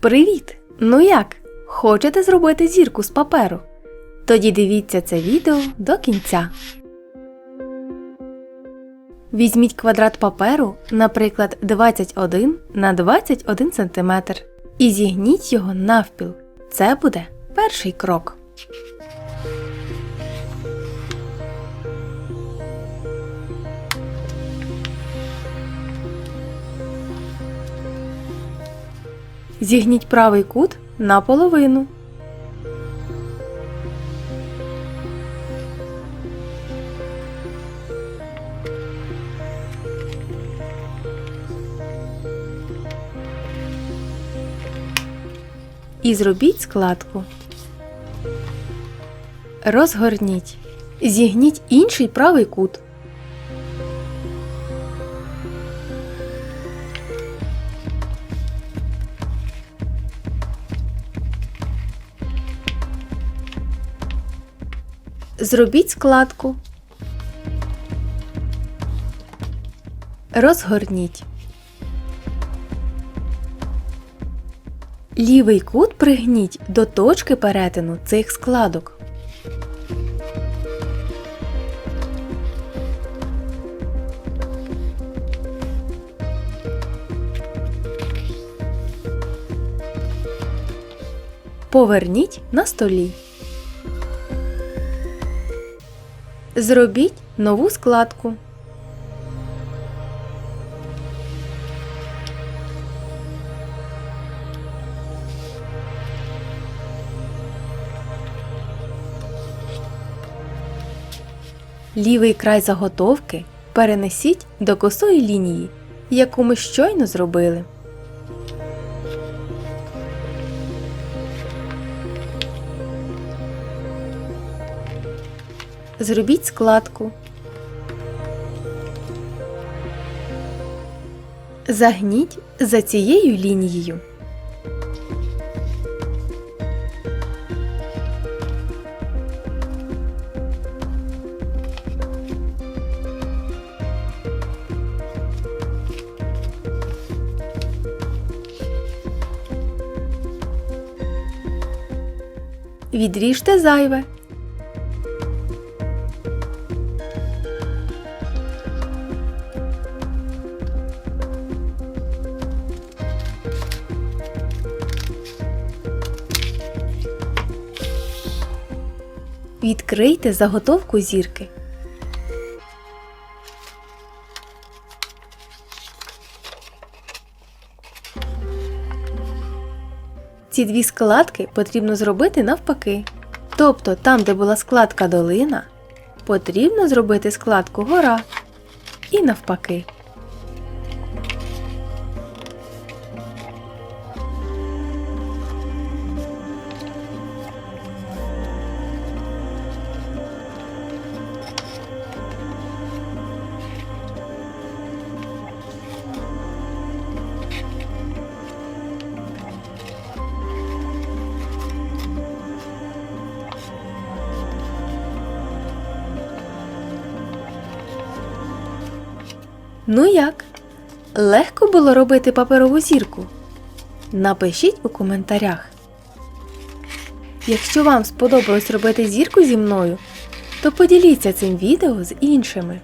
Привіт! Ну як? Хочете зробити зірку з паперу? Тоді дивіться це відео до кінця. Візьміть квадрат паперу, наприклад, 21 на 21 см, і зігніть його навпіл. Це буде перший крок. Зігніть правий кут наполовину. І зробіть складку. Розгорніть. Зігніть інший правий кут. Зробіть складку. Розгорніть. Лівий кут пригніть до точки перетину цих складок. Поверніть на столі. Зробіть нову складку. Лівий край заготовки перенесіть до косої лінії, яку ми щойно зробили. Зробіть складку. Загніть за цією лінією. Відріжте зайве. Відкрийте заготовку зірки. Ці дві складки потрібно зробити навпаки. Тобто там, де була складка долина, потрібно зробити складку гора. І навпаки. Ну як? Легко було робити паперову зірку? Напишіть у коментарях. Якщо вам сподобалось робити зірку зі мною, то поділіться цим відео з іншими.